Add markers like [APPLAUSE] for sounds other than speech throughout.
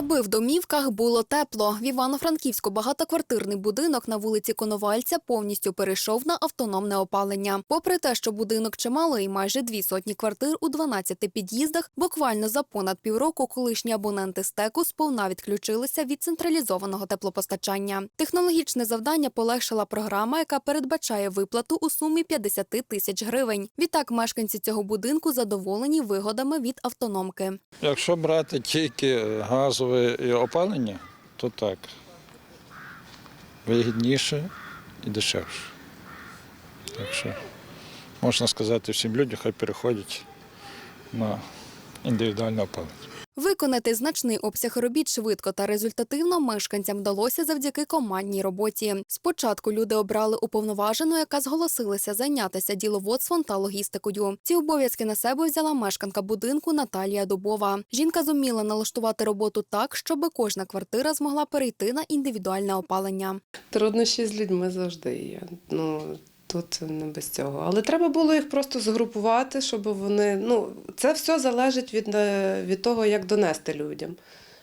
Аби в домівках було тепло. В Івано-Франківську багатоквартирний будинок на вулиці Коновальця повністю перейшов на автономне опалення. Попри те, що будинок чималий, майже дві сотні квартир у 12 під'їздах, буквально за понад півроку колишні абоненти стеку сповна відключилися від централізованого теплопостачання. Технологічне завдання полегшила програма, яка передбачає виплату у сумі 50 тисяч гривень. Відтак мешканці цього будинку задоволені вигодами від автономки. Якщо брати тільки і опалення, то так. Вигідніше і дешевше. Так що можна сказати всім людям, хай переходять на індивідуальне опалення. Виконати значний обсяг робіт швидко та результативно мешканцям вдалося завдяки командній роботі. Спочатку люди обрали уповноважену, яка зголосилася зайнятися діловодством та логістикою. Ці обов'язки на себе взяла мешканка будинку Наталія Дубова. Жінка зуміла налаштувати роботу так, щоб кожна квартира змогла перейти на індивідуальне опалення. Труднощі з людьми завжди є. Ну тут не без цього. Але треба було їх просто згрупувати, щоб вони. Ну, це все залежить від, е, від того, як донести людям.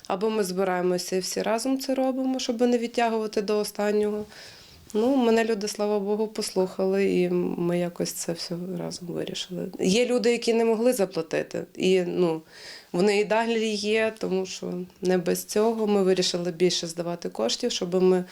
Або ми збираємося і всі разом це робимо, щоб не відтягувати до останнього. Ну, мене люди, слава Богу, послухали, і ми якось це все разом вирішили. Є люди, які не могли заплатити, і ну, вони і далі є, тому що не без цього ми вирішили більше здавати коштів, щоб ми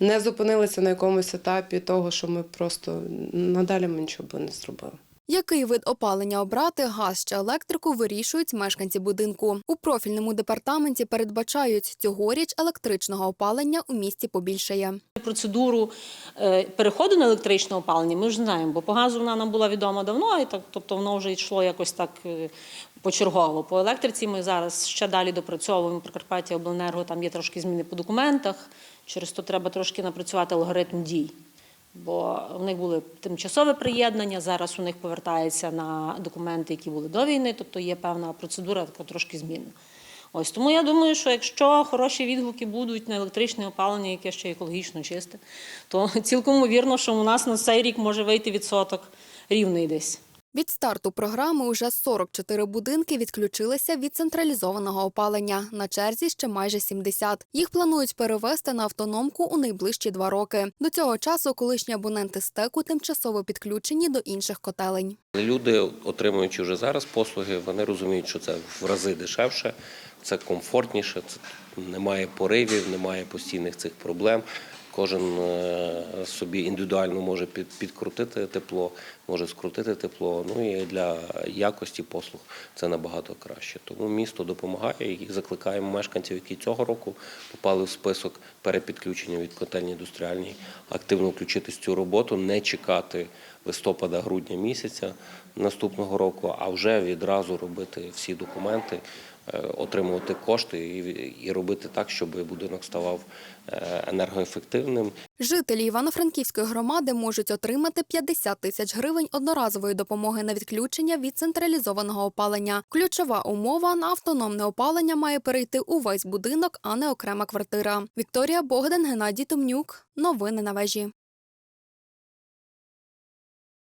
не зупинилися на якомусь етапі того, що ми просто надалі ми нічого би не зробили. Який вид опалення обрати, газ чи електрику, вирішують мешканці будинку. У профільному департаменті передбачають цьогоріч електричного опалення у місті побільшає. Процедуру е, переходу на електричне опалення ми вже знаємо, бо по газу вона нам була відома давно, і так, тобто воно вже йшло якось так е, почергово. По електриці ми зараз ще далі допрацьовуємо Прикарпаття Обленерго, там є трошки зміни по документах, через то треба трошки напрацювати алгоритм дій. Бо в них були тимчасове приєднання, зараз у них повертається на документи, які були до війни, тобто є певна процедура, така трошки змінна. Ось тому я думаю, що якщо хороші відгуки будуть на електричне опалення, яке ще екологічно чисте, то [LAUGHS] цілком вірно, що у нас на цей рік може вийти відсоток рівний десь. Від старту програми уже 44 будинки відключилися від централізованого опалення. На черзі ще майже 70. Їх планують перевести на автономку у найближчі два роки. До цього часу колишні абоненти стеку тимчасово підключені до інших котелень. Люди, отримуючи вже зараз послуги, вони розуміють, що це в рази дешевше, це комфортніше, це немає поривів, немає постійних цих проблем. Кожен е, собі індивідуально може під, підкрутити тепло, може скрутити тепло. Ну і для якості послуг це набагато краще. Тому місто допомагає і закликаємо мешканців, які цього року попали в список перепідключення від котельні індустріальній, активно включитись в цю роботу, не чекати листопада-грудня місяця наступного року, а вже відразу робити всі документи, отримувати кошти і, робити так, щоб будинок ставав е, енергоефективним Жителі Івано-Франківської громади можуть отримати 50 тисяч гривень одноразової допомоги на відключення від централізованого опалення. Ключова умова на автономне опалення має перейти увесь будинок, а не окрема квартира. Вікторія Богдан, Геннадій Томнюк. Новини на вежі.